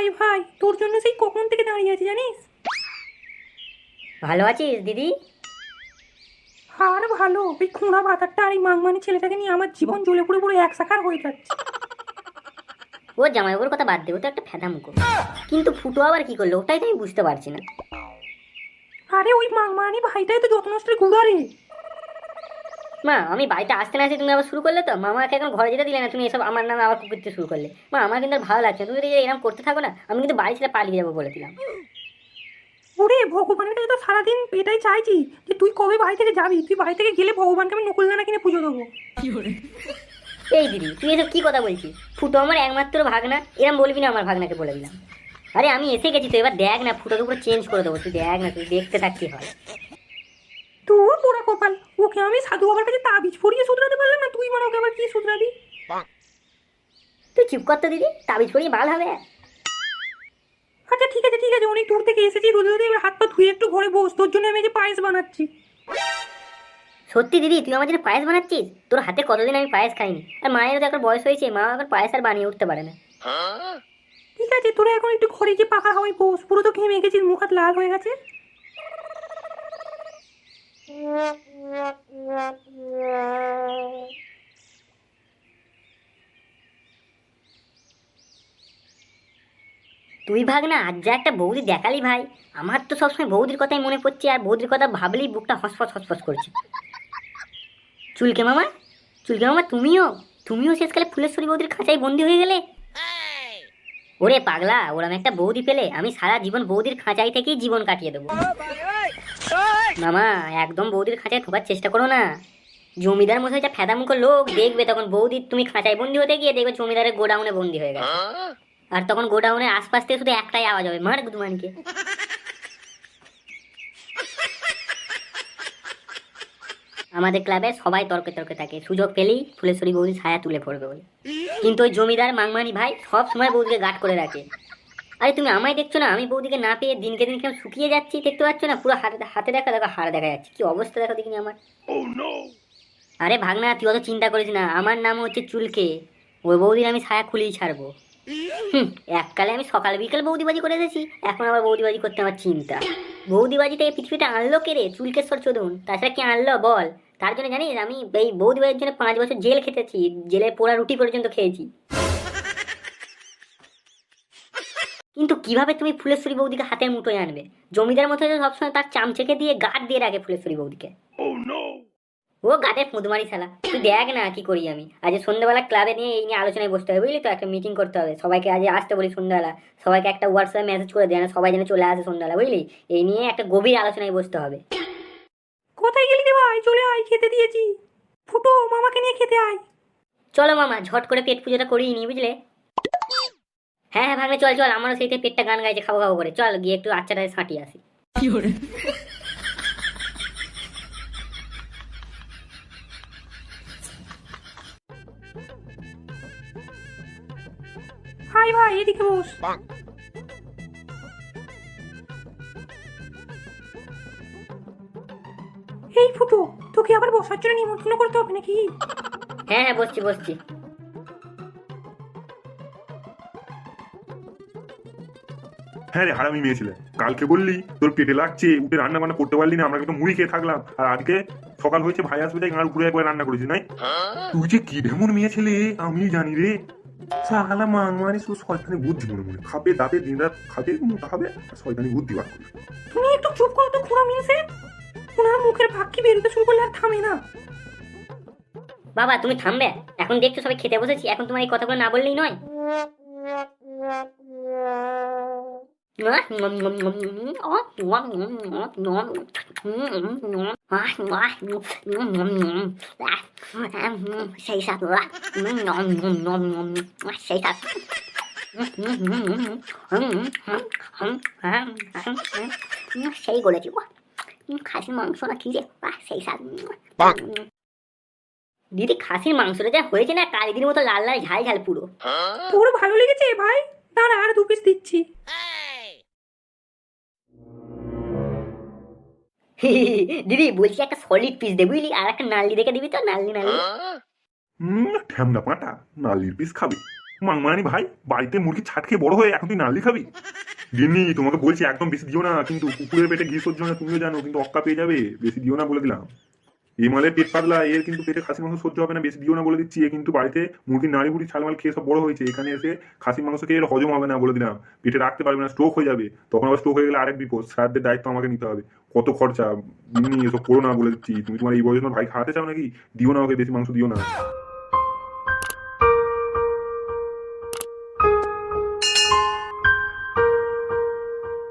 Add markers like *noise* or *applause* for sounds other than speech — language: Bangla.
হাই ভাই তোর জন্য সেই কখন থেকে দাঁড়িয়ে আছি জানিস? ভালো আছিস দিদি? আর ভালো ওই খুঁড়া ভাতারটা আর এই মাংমানি ছেলেটাকে নিয়ে আমার জীবন জ্বলে পুরো পুরো এক সাকার হয়ে যাচ্ছে। ও জামাইবাবুর কথা বাদ দে ও তো একটা ফেদা মুখো কিন্তু ফুটো আবার কি করল? ওটাই তো আমি বুঝতে পারছি না। আরে ওই মাংমানি ভাইটাই তো যত নষ্টের গুড়া রে। মা আমি বাড়িতে আসতে না আসতে তুমি আবার শুরু করলে তো? মামাকে এখন ঘরে যেতে দিলে না তুমি এসব আমার নামে আবার কুকুরতে শুরু করলে। মা আমার কিন্তু আর ভালো লাগছে তুমি যদি এরকম করতে থাকো না আমি কিন্তু বাড়ি ছেড়ে পালিয়ে যাব বলে দিলাম। ওরে ভগবানের কাছে তো সারাদিন এটাই চাইছি যে তুই কবে বাড়ি থেকে যাবি? তুই বাড়ি থেকে গেলে ভগবানকে আমি নকুল দানা কিনে পুজো দেবো। এই দিদি তুই এসব কী কথা বলছিস ফুটো আমার একমাত্র ভাগনা এরম বলবি না আমার ভাগনাকে বলে দিলাম। আরে আমি এসে গেছি তো এবার দেখ না ফুটোকে পুরো চেঞ্জ করে দেবো। তুই দেখ না তুই দেখতে থাকতে হয়। তোর পোড়া কপাল। ওকে আমি সাধু বাবার কাছে তাবিজ পরিয়ে শুধরাতে পারলাম না তুই মানে ওকে আবার কি শুধরাবি? তুই চুপ কর তো দিদি তাবিজ পড়িয়ে ভালো হবে। আচ্ছা ঠিক আছে ঠিক আছে অনেক দূর থেকে এসেছি রোদে রোদে এবার হাত পা ধুয়ে একটু ঘরে বস তোর জন্য আমি যে পায়েস বানাচ্ছি। সত্যি দিদি তুই আমার জন্য পায়েস বানাচ্ছিস? তোর হাতে কতদিন আমি পায়েস খাইনি? আর মায়ের তো এখন বয়স হয়েছে মা এখন পায়েস আর বানিয়ে উঠতে পারে না। ঠিক আছে তোরা এখন একটু ঘরে গিয়ে পাখা হাওয়ায় বস পুরো তো ঘেমে গেছিস মুখ হাত লাল হয়ে গেছে। তুই ভাগ না, আজ যা একটা বৌদি দেখালি ভাই। আমার তো সবসময় বৌদির কথাই মনে পড়ছে আর বৌদির কথা ভাবলেই বুকটা হসফস হসফস করছে। চুলকে মামা চুলকে মামা, তুমিও তুমিও শেষকালে ফুলেশ্বরী বৌদির খাঁচায় বন্দি হয়ে গেলে। ওরে পাগলা, ওরম একটা বৌদি পেলে আমি সারা জীবন বৌদির খাঁচাই থেকেই জীবন কাটিয়ে দেবো। মামা, একদম বৌদির খাঁচায় ঢোকার চেষ্টা করো না। জমিদার মশাই যা ফেদামুখো লোক, দেখবে তখন বৌদি তুমি খাঁচায় বন্দি হতে গিয়ে দেখবে জমিদারের গোডাউনে বন্দি হয়ে গেছে। আর তখন গোডাউনের আশপাশ থেকে শুধু একটাই আওয়াজ হবে, মার গুদমানকে আমাদের ক্লাবে সবাই তর্কে তর্কে থাকে, সুযোগ পেলেই ফুলেশ্বরী বৌদি ছায়া তুলে পড়বে বলে। কিন্তু ওই জমিদার মাংমানি ভাই সব সময় বৌদিকে গাট করে রাখে। আরে তুমি আমায় দেখছ না? আমি বৌদিকে না পেয়ে দিনকে দিন কেমন শুকিয়ে যাচ্ছি দেখতে পাচ্ছ না? পুরো হাতে হাতে দেখা দেখো হাড় দেখা যাচ্ছে। কি অবস্থা দেখো দেখিনি আমার। আরে ভাগনা তুই অত চিন্তা করিস না। আমার নাম হচ্ছে চুলকে। ওই বৌদির আমি ছায়া খুলেই ছাড়বো। হুম, এককালে আমি সকাল বিকেল বৌদিবাজি করে এসেছি। এখন আবার বৌদিবাজি করতে আমার চিন্তা। বৌদিবাজি থেকে পৃথিবীটা আনলো কে রে? চুলকেশ্বর চোদন। তাছাড়া কি আনলো? বল। তার জন্য জানিস আমি এই বৌদিবাজির জন্য পাঁচ বছর জেল খেতেছি জেলে পোড়া রুটি পর্যন্ত খেয়েছি। কিন্তু কীভাবে তুমি ফুলেশ্বরী বৌদিকে হাতের মুঠোয় আনবে? জমিদার মতো সবসময় তার চামচেকে দিয়ে গাঁট দিয়ে রাখে ফুলেশ্বরী বৌদিকে। ও গাটের ফুঁদমারি শালা। তুই দেখ না কি করি আমি। আজ সন্ধ্যাবেলা ক্লাবে নিয়ে এই নিয়ে আলোচনায় বসতে হবে বুঝলি তো? একটা মিটিং করতে হবে। সবাইকে আজ আসতে বলি সন্ধ্যাবেলা। সবাইকে একটা হোয়াটসঅ্যাপে মেসেজ করে দেয় না সবাই যেন চলে আসে সন্ধ্যাবেলা বুঝলি? এই নিয়ে একটা গভীর আলোচনায় বসতে হবে। কোথায় গেলি রে ভাই? চলে আয় খেতে দিয়েছি। ফুটো মামাকে নিয়ে খেতে আয়। চলো মামা ঝট করে পেট পুজোটা করিয়ে নি বুঝলে? হ্যাঁ হ্যাঁ ভাঙলে চল চল আমারও সেইতে পেটটা গান গাইছে খাব খাব করে। চল গিয়ে একটু আচ্ছাটায় ছাঁটিয়ে আসি। হাই ভাই এদিকে বস। এই ফুটো তোকে আবার বসার জন্য নিমন্ত্রণ করতে হবে নাকি? হ্যাঁ হ্যাঁ বসছি বসছি। হ্যাঁ রে হারামি মেয়ে ছিলে। কালকে বললি তোর পেটে লাগছে উঠে রান্না বান্না করতে পারলি না আমরা কিন্তু মুড়ি খেয়ে থাকলাম। আর আজকে সকাল হয়েছে ভাই আসবে তাই গাঁড় উপরে একবার রান্না করেছিস নাই? তুই যে কি ঢেমন মেয়ে ছেলে আমি জানি রে। সালা মাং মানে শুধু শয়তানি বুদ্ধি মনে মনে খাবে দাবে দিন রাত খাবে মোটা হবে আর শয়তানি বুদ্ধি বার করবে। তুমি একটু চুপ করো তো খুঁড়া মিলছে ওনার মুখের ভাগ কি বেরোতে শুরু করলে আর থামে না। বাবা তুমি থামবে? এখন দেখছ সবাই খেতে বসেছি এখন তোমার এই কথাগুলো না বললেই নয়? সেই সাথ সেই সেই করেছি খাসির মাংস না কি রে বাহ, সেই দিদি খাসির মাংসটা যা হয়েছে না কালিদির মতো লাল লাল ঝাল ঝাল পুরো। পুরো ভালো লেগেছে ভাই? দাঁড়া আর দু পিস দিচ্ছি। *laughs* দিদি, বলছি একটা সলিড পিস দে বুঝলি, আর একটা নালি দেখে দিবি তো, নালি নালি। হুম, ঠ্যামনা পাটা, নালির পিস খাবি। মাংমারানি ভাই, বাড়িতে মুরগি ছাটকে বড় হয়ে এখন তুই নালি খাবি? গিন্নি, তোমাকে বলছি, একদম বেশি দিও না, কিন্তু কুকুরের পেটে ঘি সহ্য হয় না, তুমিও জানো, কিন্তু অক্কা পেয়ে যাবে, বেশি দিও না বলে দিলাম। মালের পেট পাতলা এর কিন্তু পেটে খাসি মাংস সহ্য হবে না, বেশি দিও না বলে দিচ্ছি, এ কিন্তু বাড়িতে মুরগির নাড়ি বুড়ি ছালমাল খেয়ে সব বড় হয়েছে, এখানে এসে খাসি মাংস এর হজম হবে না বলে দিলাম, পেটে রাখতে পারবে না স্ট্রোক হয়ে যাবে, তখন আবার স্ট্রোক হয়ে গেলে আরেক বিপদ, শ্রাদ্ধের দায়িত্ব আমাকে নিতে হবে, কত খরচা এসব করো না বলে দিচ্ছি, তুমি তোমার এই বয়সে ভাই খাওয়াতে চাও নাকি? দিও না ওকে, বেশি মাংস দিও না।